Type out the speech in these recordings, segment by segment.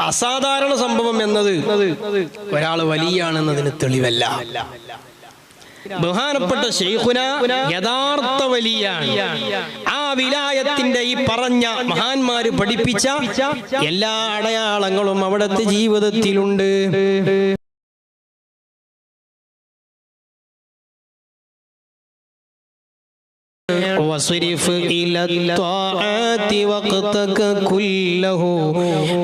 അസാധാരണ സംഭവം എന്നത് ഒരാൾ വലിയാണെന്നതിന് തെളിവല്ല. ബഹുമാനപ്പെട്ട ഷെയ്ഖുന യഥാർത്ഥ വലിയാണ്. ആ വിലായത്തിന്റെ ഈ പറഞ്ഞ മഹാന്മാര് പഠിപ്പിച്ച എല്ലാ അടയാളങ്ങളും അവിടുത്തെ ജീവിതത്തിലുണ്ട്. واصرف إلى الطاعات وقتك كله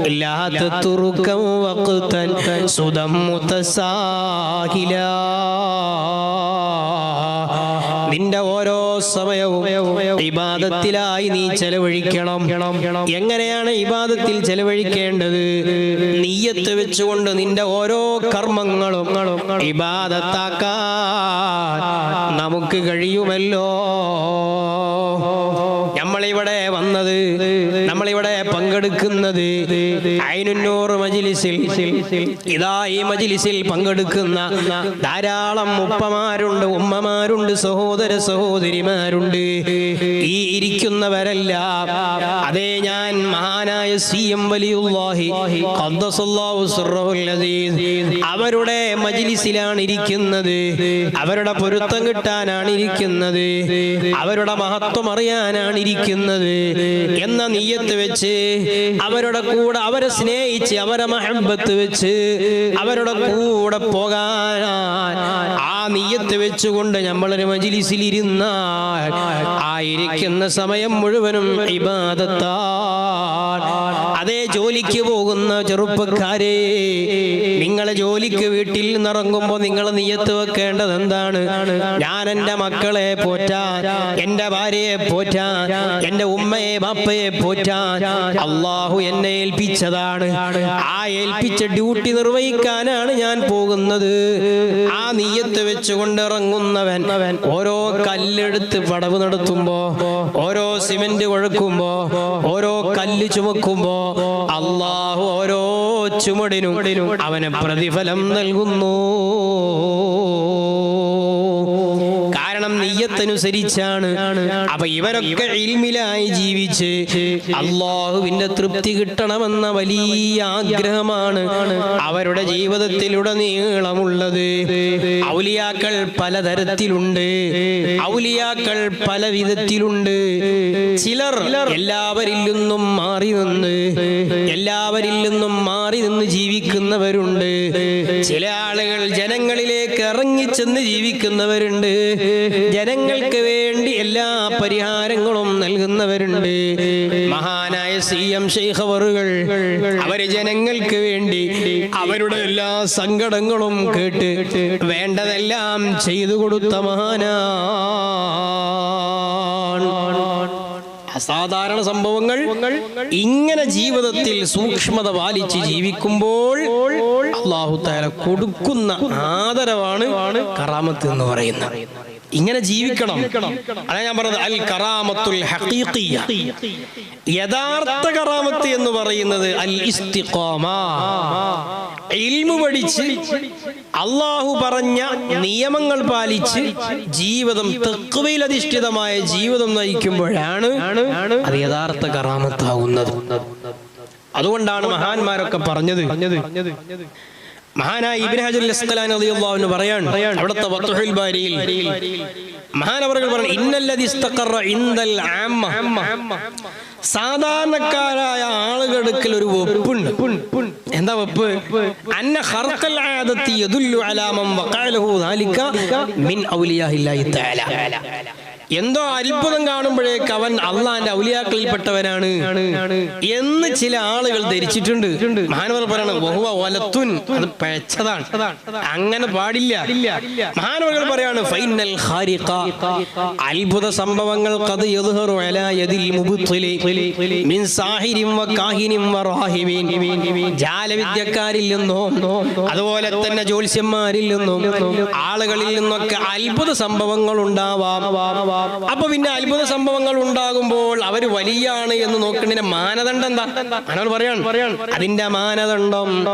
لا تترك وقتا سدى متساهلا നിന്റെ ഓരോ സമയവും ഇബാദത്തിലായി നീ ചെലവഴിക്കണം എങ്ങനെയാണ് ഇബാദത്തിൽ ചെലവഴിക്കേണ്ടത് നീയത്ത് വെച്ചുകൊണ്ട് നിന്റെ ഓരോ കർമ്മങ്ങളും ഇബാദത്താക്കാൻ നമുക്ക് കഴിയുമല്ലോ പങ്കെടുക്കുന്നത് അയിനുന്നൂറ് മജിലിസിൽ. ഇതാ ഈ മജിലിസിൽ പങ്കെടുക്കുന്ന ധാരാളം ഉപ്പമാരുണ്ട് ഉമ്മമാരുണ്ട് സഹോദര സഹോദരിമാരുണ്ട്. ഈ ഇരിക്കുന്നവരെല്ലാം അതേ അവരുടെ മജിലിസിലാണ് ഇരിക്കുന്നത് അവരുടെ പൊരുത്തം കിട്ടാനാണ് ഇരിക്കുന്നത് അവരുടെ മഹത്വം അറിയാനാണ് ഇരിക്കുന്നത് എന്ന നീയത്ത് വെച്ച് അവരുടെ കൂടെ അവരെ സ്നേഹിച്ച് അവരെ മഹബത്ത് വെച്ച് അവരുടെ കൂടെ പോകാനാണ് ആ നീയത്ത് വെച്ചുകൊണ്ട് നമ്മളൊരു മജിലിസിൽ ഇരുന്നാൽ ആയിരിക്കുന്ന സമയം മുഴുവനും ഇബാദത്താ. അതേ ജോലിക്ക് പോകുന്ന ചെറുപ്പക്കാരെ ജോലിക്ക് വീട്ടിൽ നിന്നിറങ്ങുമ്പോൾ നിങ്ങൾ നിയത്ത് വെക്കേണ്ടത് എന്താണ്? ഞാൻ എന്റെ മക്കളെ പോറ്റാൻ എന്റെ ഭാര്യയെ പോറ്റാൻ എന്റെ ഉമ്മയെ ബാപ്പയെ പോറ്റാൻ അള്ളാഹു എന്നെ ഏൽപ്പിച്ചതാണ്. ആ ഏൽപ്പിച്ച ഡ്യൂട്ടി നിർവഹിക്കാനാണ് ഞാൻ പോകുന്നത്. ആ നീയത്ത് വെച്ചുകൊണ്ട് ഇറങ്ങുന്നവൻ ഓരോ കല്ലെടുത്ത് പടവ് നടത്തുമ്പോ ഓരോ സിമെന്റ് കൊഴുക്കുമ്പോ ഓരോ കല്ല് ചുമക്കുമ്പോ അള്ളാഹു ഓരോ ചുമടിനും അവന് പ്രതിഫലം നൽകുന്നു. കാരണം നീയത്തനുസരിച്ചാണ് അപ്പൊ ഇവരൊക്കെ ഇൽമിലായി ജീവിച്ച് അള്ളാഹുവിന്റെ തൃപ്തി കിട്ടണമെന്ന വലിയ ആഗ്രഹമാണ് അവരുടെ ജീവിതത്തിലുടനീളമുള്ളത്. ഔലിയാക്കൾ പലതരത്തിലുണ്ട് ഔലിയാക്കൾ പല വിധത്തിലുണ്ട്. ചിലർ എല്ലാവരിൽ നിന്നും മാറി നിന്ന് എല്ലാവരിൽ നിന്നും മാറി നിന്ന് ജീവിക്കുന്നവരുണ്ട്. ചില ആളുകൾ ജനങ്ങളിലേക്ക് ഇറങ്ങിച്ചെന്ന് ജീവിക്കുന്നവരുണ്ട്. പരിഹാരങ്ങളും നൽകുന്നവരുണ്ട്. മഹാനായ സി എം ഷെയ്ഖവറുകൾ അവർ ജനങ്ങൾക്ക് വേണ്ടി അവരുടെ എല്ലാ സങ്കടങ്ങളും കേട്ട് വേണ്ടതെല്ലാം ചെയ്തു കൊടുത്ത മഹാനാണ്. അസാധാരണ സംഭവങ്ങൾ ഇങ്ങനെ ജീവിതത്തിൽ സൂക്ഷ്മത പാലിച്ച് ജീവിക്കുമ്പോൾ അള്ളാഹു താല കൊടുക്കുന്ന ആദരവാണ് കറാമത്ത് എന്ന് പറയുന്നത്. ഇങ്ങനെ ജീവിക്കണം. അതാ ഞാൻ പറഞ്ഞത് അൽ കറാമത്തുൽ ഹഖീഖിയ. യഥാർത്ഥ കറാമത്ത് എന്ന് പറയുന്നത് അൽ ഇസ്തിഖാമ. ഇൽമു പഠിച്ച് അള്ളാഹു പറഞ്ഞ നിയമങ്ങൾ പാലിച്ച് ജീവിതം തെക്കുവയിൽ അധിഷ്ഠിതമായ ജീവിതം നയിക്കുമ്പോഴാണ് അത് യഥാർത്ഥ കറാമത്താകുന്നത് അതുകൊണ്ടാണ് മഹാന്മാരൊക്കെ പറഞ്ഞത് മഹാനായ ഇബ്നു ഹജർ അൻഹു പറയാണ് അവിടുത്തെ ബാരിയിൽ മഹാനവറുകൾ പറഞ്ഞു ആമ്മ. സാധാരണക്കാരായ ആളുകൾക്ക് ഒരു വെപ്പുണ്ട് എന്താ വെപ്പ് അന്ന ഖർഖൽ ആദത്തി യദുല്ലു അലാ മൻ വഖഅലഹു ദാലിക മിൻ ഔലിയാഹില്ലാഹി തആല. എന്തോ അത്ഭുതം കാണുമ്പോഴേക്ക് അവൻ അള്ളാന്റെ ഔലിയാക്കളിൽപ്പെട്ടവനാണ് എന്ന് ചില ആളുകൾ ധരിച്ചിട്ടുണ്ട്. മഹാനവർ പറയണം ബഹുവ ഒലത്തുൻ അത് പഴച്ചതാണ്. അങ്ങനെ പാടില്ല. മഹാനവകൾ പറയാണ് ഫൈനൽ അത്ഭുത സംഭവങ്ങൾ മിൻ വ വ ജാലവിദ്യക്കാരിൽ നിന്നും അതുപോലെ തന്നെ ജ്യോത്സ്യന്മാരിൽ നിന്നും ആളുകളിൽ നിന്നൊക്കെ അത്ഭുത സംഭവങ്ങൾ ഉണ്ടാവാം. അപ്പൊ പിന്നെ അത്ഭുത സംഭവങ്ങൾ ഉണ്ടാകുമ്പോൾ അവർ വലിയാണ് എന്ന് നോക്കുന്നതിന്റെ മാനദണ്ഡം എന്താ? അങ്ങനെ പറയാണ്. അതിന്റെ മാനദണ്ഡം.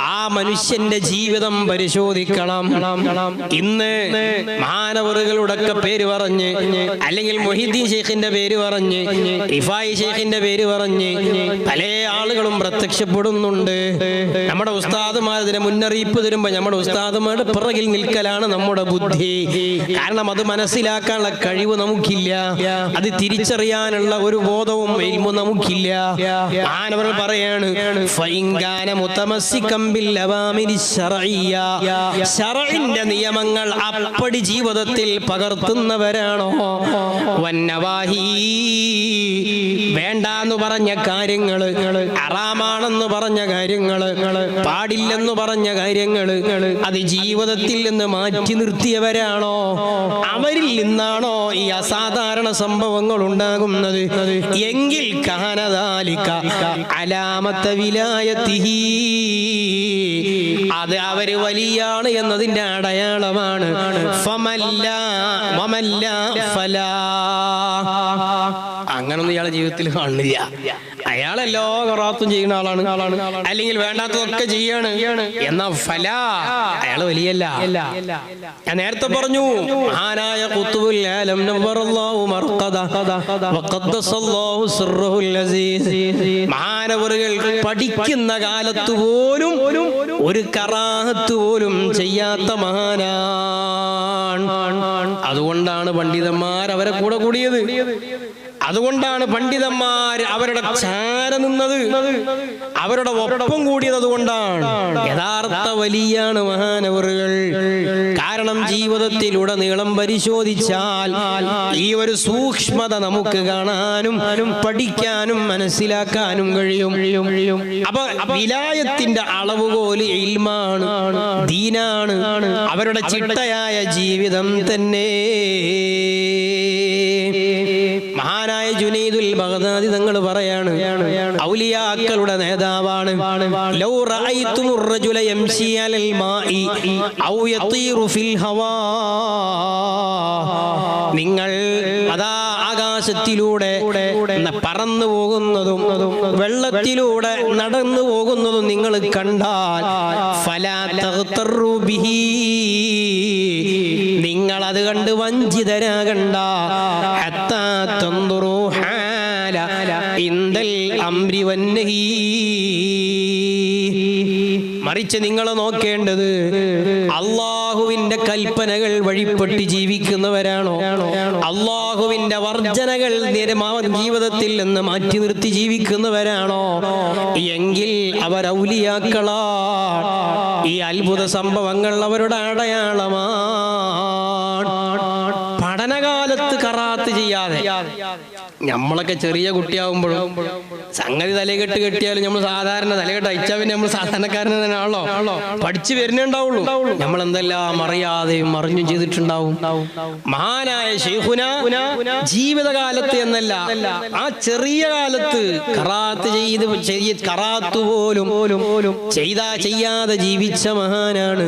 ആ മനുഷ്യന്റെ ജീവിതം പരിശോധിക്കണം. ഇന്ന് മാനവറുകളുടെ പേര് പറഞ്ഞ് അല്ലെങ്കിൽ മൊഹിദ്ദീൻ ഷെയ്ഖിന്റെ പേര് പറഞ്ഞ് ഇഫായി ഷെയ്ഖിന്റെ പേര് പറഞ്ഞ് പല ആളുകളും പ്രത്യക്ഷപ്പെടുന്നുണ്ട്. നമ്മുടെ ഉസ്താദുമാർ മുന്നറിയിപ്പ് മുന്നറിയിപ്പ് തരുമ്പോ നമ്മുടെ ഉസ്താദുമാരുടെ പിറകിൽ നിൽക്കലാണ് നമ്മുടെ ബുദ്ധി. കാരണം അത് മനസ്സിലാക്കാനുള്ള കഴിവ് നമുക്കില്ല. അത് തിരിച്ചറിയാനുള്ള ഒരു ബോധവും ഇൽമും നമുക്കില്ല. മാനവർ പറയാണ് നിയമങ്ങൾ അപ്പടി ജീവിതത്തിൽ പകർത്തുന്നവരാണോ? വന്നവാഹി വേണ്ടാന്ന് പറഞ്ഞ കാര്യങ്ങൾ അറാമാണെന്ന് പറഞ്ഞ കാര്യങ്ങൾ പാടില്ലെന്ന് പറഞ്ഞ കാര്യങ്ങൾ അത് ജീവിതത്തിൽ നിന്ന് മാറ്റി നിർത്തിയവരാണോ? അവരിൽ നിന്നാണോ ഈ അസാധാരണ സംഭവങ്ങൾ ഉണ്ടാകുന്നത് എങ്കിൽ കാനതാലിക്ക അലാമത്ത വിലായത്തിഹി. അത് അവർ വലിയാണ് എന്നതിന്റെ അടയാളമാണ്. അങ്ങനൊന്നും ഇയാളെ ജീവിതത്തിൽ കാണില്ല. അയാളെല്ലോ കറാത്തും ചെയ്യുന്ന ആളാണ്. ആളാണ് അല്ലെങ്കിൽ വേണ്ടാത്തതൊക്കെ ചെയ്യാണ്. എന്നാ ഫല അയാൾ വലിയല്ല. ഞാൻ നേരത്തെ പറഞ്ഞു മഹാനായ ഖുത്ബുൽ ആലം മർഖദ വഖദ്ദസല്ലാഹു മഹാനവറുകൾ പഠിക്കുന്ന കാലത്ത് പോലും ഒരു കറാഹത്ത് പോലും ചെയ്യാത്ത മഹാനാണ്. അതുകൊണ്ടാണ് പണ്ഡിതന്മാർ അവരെ കൂടെ കൂടിയത്. അതുകൊണ്ടാണ് പണ്ഡിതന്മാർ അവരുടെ ചാര നിന്നത്. അവരുടെ ഒപ്പം കൂടിയത് അതുകൊണ്ടാണ്. യഥാർത്ഥ വലിയാണ് മഹാനവറുകൾ. കാരണം ജീവിതത്തിലുടനീളം പരിശോധിച്ചാൽ ഈ ഒരു സൂക്ഷ്മത നമുക്ക് കാണാനും പഠിക്കാനും മനസ്സിലാക്കാനും കഴിയും. അപ്പൊ വിലായത്തിന്റെ അളവുകോൽ ഇൽമാണ്. ദീനാണ്. അവരുടെ ചിട്ടയായ ജീവിതം തന്നെ. ബഗ്ദാദി തങ്ങൾ പറയാണ് ഔലിയാക്കളുടെ നേതാവാണ്. ലൗ റഅയ്തുമുർ റജുല യംശി അലൽ മാഇ ഔ യതീറു ഫിൽ ഹവാ. നിങ്ങൾ അതാ ആകാശത്തിലൂടെ പറന്നു പോകുന്നതും വെള്ളത്തിലൂടെ നടന്നു പോകുന്നതും നിങ്ങൾ കണ്ടാൽ നിങ്ങൾ അത് കണ്ട് വഞ്ചിതരാകണ്ട. ഹത്താ തന്ദുറു ഹാല ഇന്ദൽ അംരി മറിച്ച് നിങ്ങൾ നോക്കേണ്ടത് അള്ളാഹുവിന്റെ കൽപ്പനകൾ വഴിപ്പെട്ട് ജീവിക്കുന്നവരാണോ? അള്ളാഹുവിന്റെ വർജനകൾ ജീവിതത്തിൽ നിന്ന് മാറ്റി നിർത്തി ജീവിക്കുന്നവരാണോ? എങ്കിൽ അവർ ഔലിയാക്കളാ ഈ അത്ഭുത സംഭവങ്ങൾ അവരുടെ അടയാളമാണ്. പഠനകാലത്ത് കറാത്ത് ചെയ്യാതെ നമ്മളൊക്കെ ചെറിയ കുട്ടിയാവുമ്പോഴും സംഗതി തലകെട്ട് കെട്ടിയാലും നമ്മൾ സാധാരണ തലകെട്ട് അയച്ചാൽ പിന്നെ നമ്മൾ സാധാരണക്കാരൻ തന്നെയാണല്ലോ. പഠിച്ചു വരുന്നുണ്ടാവുള്ളൂ നമ്മൾ എന്തെല്ലാം അറിയാതെയും അറിഞ്ഞും ചെയ്തിട്ടുണ്ടാവും. മഹാനായ ഷെയ്ഖുന ജീവിതകാലത്ത് എന്നല്ല ആ ചെറിയ കാലത്ത് കറാത്ത് ചെയ്ത് ചെയ്യ കറാത്ത് പോലും ചെയ്താ ചെയ്യാതെ ജീവിച്ച മഹാനാണ്.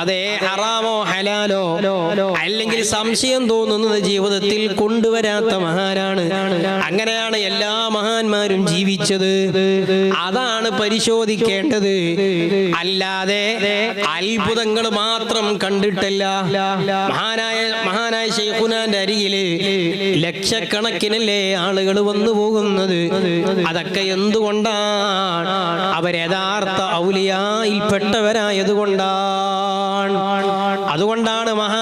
അതെ ഹറാമോ ഹലാലോ അല്ലെങ്കിൽ സംശയം തോന്നുന്നത് ജീവിതത്തിൽ കൊണ്ടുവരാത്ത മഹാനാണ്. അങ്ങനെയാണ് എല്ലാ മഹാന്മാരും ജീവിച്ചത് അതാണ് പരിശോധിക്കേണ്ടത്. അല്ലാതെ അത്ഭുതങ്ങൾ മാത്രം കണ്ടിട്ടല്ല. മഹാനായ മഹാനായ ഷെയ്ഖുനാന്റെ അരികിൽ ലക്ഷക്കണക്കിനല്ലേ ആളുകൾ വന്നു പോകുന്നത്. അതൊക്കെ എന്തുകൊണ്ടാണ്? അവർ യഥാർത്ഥ ഔലിയായിൽപ്പെട്ടവരായത് കൊണ്ടാണ് അതുകൊണ്ടാണ് മഹാനായ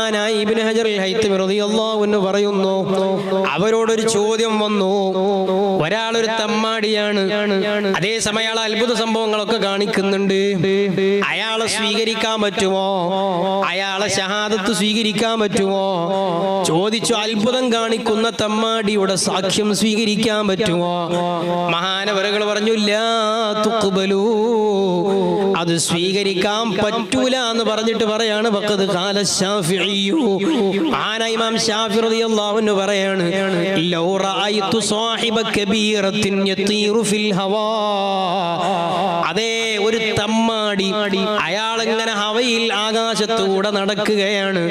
അതേസമയം അയാൾ അത്ഭുത സംഭവങ്ങളൊക്കെ കാണിക്കുന്നുണ്ട്. അയാളെ സ്വീകരിക്കാൻ പറ്റുമോ? അയാളെ ഷഹാദത്ത് സ്വീകരിക്കാൻ പറ്റുമോ? ചോദിച്ചു അത്ഭുതം കാണിക്കുന്ന തമ്മാടിയുടെ സാക്ഷ്യം സ്വീകരിക്കാൻ പറ്റുമോ? മഹാനവരകൾ പറഞ്ഞു തുക്കുബലൂ അത് സ്വീകരിക്കാൻ പറ്റൂല എന്ന് പറഞ്ഞിട്ട് പറയാണ്. വഖദ് ഖാല ഇമാം പറയാണ് കബീറത്തിൻ യതീറു ഫിൽ അതേ ഒരു തമ്മാടി അയാൾ ഇങ്ങനെ ഹവയിൽ ആകാശത്തൂടെ നടക്കുകയാണ്.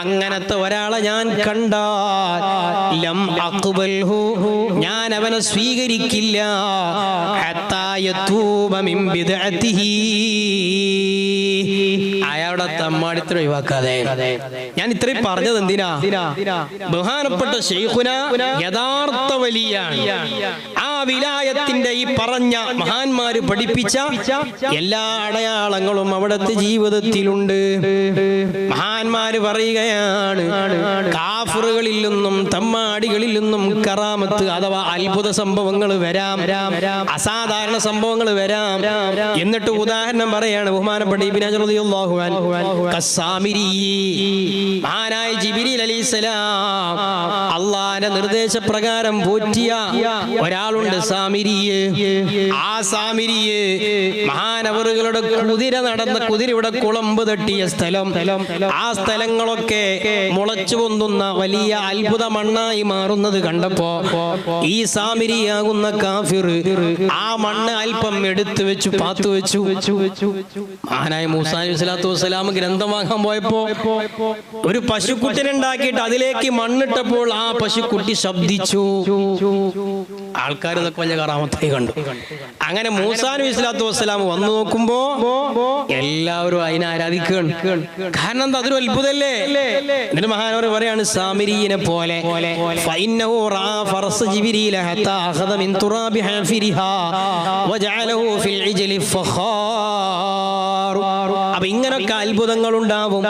അങ്ങനത്തെ ഒരാളെ ഞാൻ കണ്ടാൽ ലം ഞാൻ അവനെ സ്വീകരിക്കില്ല. യതൂബ മിൻ ബിദ്അതിഹി അയാളുടെ തമ്മാടിത്തരം ഒഴിവാക്കാതെ. ഞാൻ ഇത്രയും പറഞ്ഞത് എന്തിനാ? ബഹുമാനപ്പെട്ട ഷെയ്ഖുന യഥാർത്ഥ വലിയാണ്. ആ വിലായത്തിന്റെ ഈ പറഞ്ഞ മഹാന്മാര് പഠിപ്പിച്ച എല്ലാ അടയാളങ്ങളും അവിടുത്തെ ജീവിതത്തിലുണ്ട്. മഹാന്മാര് പറയുകയാണ് കാഫറുകളിൽ നിന്നും തമ്മാടികളിൽ നിന്നും കറാമത്ത് അഥവാ അത്ഭുത സംഭവങ്ങൾ വരാം അസാധാരണ സംഭവങ്ങൾ വരാം. എന്നിട്ട് ഉദാഹരണം പറയാണ് ബഹുമാനപ്പെട്ട ഇബിനാജ് റളിയല്ലാഹു അള്ളാന്റെ നിർദ്ദേശപ്രകാരം പോറ്റിയ ഒരാളുണ്ട് സാമിരിയെ. ആ സാമിരിയെ മഹാനവറുകളുടെ കുതിര നടന്ന കുതിരയുടെ കുളമ്പ് തട്ടിയ സ്ഥലം. ആ സ്ഥലങ്ങളൊക്കെ മുളച്ചു പൊന്തുന്ന വലിയ അത്ഭുത മണ്ണായി മാറുന്നത് കണ്ടപ്പോ ഈ സാമിരിയാകുന്ന കാഫിർ ആ മണ്ണ് അല്പം എടുത്തു വെച്ചു പാത്തു വെച്ചു. മഹാനായ മൂസാ സ്വലാത്തു വസ്സലാം ഗ്രന്ഥം വാങ്ങാൻ പോയപ്പോ ഒരു പശുക്കുട്ടിനെ ഉണ്ടാക്കിയിട്ട് അതിലേക്ക് മണ്ണിട്ടപ്പോൾ ആ പശുക്കുട്ടി ശബ്ദിച്ചു. ആൾക്കാർ ഇതൊക്കെ വലിയ കറാമത്തായി കണ്ടു. അങ്ങനെ മൂസാ നബി സ്വലാത്തു വസ്സലാം വന്നു നോക്കുമ്പോ എല്ലാവരും അതിനെ ആരാധിക്കുകയാണ്. കാരണം എന്താ? അതൊരു അത്ഭുതല്ലേ എന്നിട്ട് മഹാനവർ പറയാണ് സാമിരീനെ പോലെ. ഫൈന്നഹു അപ്പൊ ഇങ്ങനൊക്കെ അത്ഭുതങ്ങൾ ഉണ്ടാവും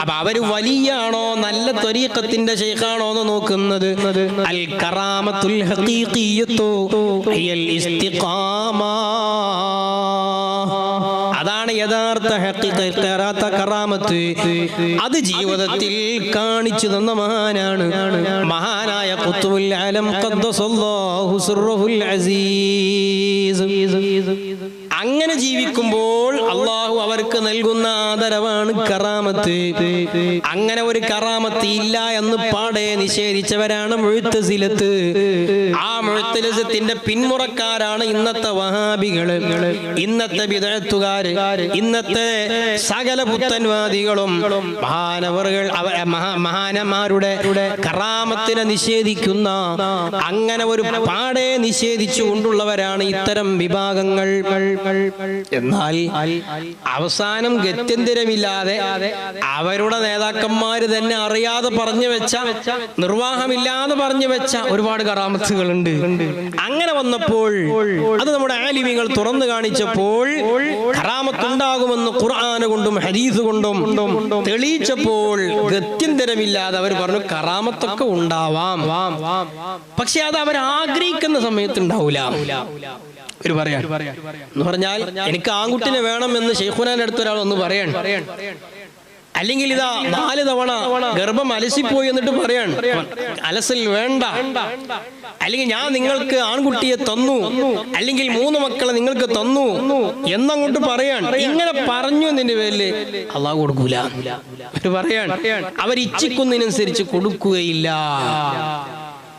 അപ്പൊ അവർ വലിയാണോ നല്ല ത്വരീക്കത്തിന്റെ ശൈഖാണോ എന്ന് നോക്കുന്നത്? അൽ കറാമത്തുൽ അതാണ് യഥാർത്ഥ കറാമത്ത്. അത് ജീവിതത്തിൽ കാണിച്ചു തന്ന മഹാനാണ്. മഹാനായ ഖദ്ദസല്ലാഹു സിർറഹുൽ അസീസ്. അങ്ങനെ ജീവിക്കുമ്പോൾ അള്ളാഹു അവർക്ക് നൽകുന്ന ആദരവാണ് കറാമത്ത്. അങ്ങനെ ഒരു കറാമത്ത് ഇല്ല എന്ന് പാടെ നിഷേധിച്ചവരാണ് മുഴുത്തസിലത്ത്. ആ മുഴത്തലിസത്തിന്റെ പിന്മുറക്കാരാണ് ഇന്നത്തെ വഹാബികൾ. ഇന്നത്തെ വിദഴത്തുകാര് ഇന്നത്തെ സകല പുത്തൻവാദികളും. മഹാനവറുകൾ മഹാനന്മാരുടെ കറാമത്തിനെ നിഷേധിക്കുന്ന അങ്ങനെ ഒരു പാടെ നിഷേധിച്ചു കൊണ്ടുള്ളവരാണ് ഇത്തരം വിഭാഗങ്ങൾ. എന്നാൽ അവസാനം ഗത്യന്തരമില്ലാതെ അവരുടെ നേതാക്കന്മാര് തന്നെ അറിയാതെ പറഞ്ഞു വെച്ച നിർവാഹമില്ലാതെ പറഞ്ഞു വെച്ച ഒരുപാട് കറാമത്തുകളുണ്ട് അങ്ങനെ വന്നപ്പോൾ അത് നമ്മുടെ ആലിമികൾ തുറന്നു കാണിച്ചപ്പോൾ ഹറാമത്തുണ്ടാകുമെന്ന് ഖുർആാന കൊണ്ടും ഹരീസ് കൊണ്ടും തെളിയിച്ചപ്പോൾ ഗത്യന്തരമില്ലാതെ അവർ പറഞ്ഞു കറാമത്തൊക്കെ ഉണ്ടാവാം. പക്ഷെ അത് അവർ ആഗ്രഹിക്കുന്ന സമയത്ത് ഉണ്ടാവൂല എന്ന് പറഞ്ഞാൽ എനിക്ക് ആൺകുട്ടിനെ വേണം എന്ന് ഷെയ്ഖുനാന്റെ അടുത്ത് ഒരാൾ ഒന്ന് പറയാൻ അല്ലെങ്കിൽ ഇതാ നാല് തവണ ഗർഭം അലസിപ്പോയി എന്നിട്ട് പറയാണ്. അലസൽ വേണ്ട. അല്ലെങ്കിൽ ഞാൻ നിങ്ങൾക്ക് ആൺകുട്ടിയെ തന്നു. അല്ലെങ്കിൽ മൂന്ന് മക്കളെ നിങ്ങൾക്ക് തന്നു. എന്നങ്ങോട്ട് പറയാണ്. ഇങ്ങനെ പറഞ്ഞു എന്നിന്റെ പേരിൽ അള്ളാഹ് കൊടുക്കൂല. അവർ പറയാൻ അവർ ഇച്ഛിക്കുന്നതിനനുസരിച്ച് കൊടുക്കുകയില്ല.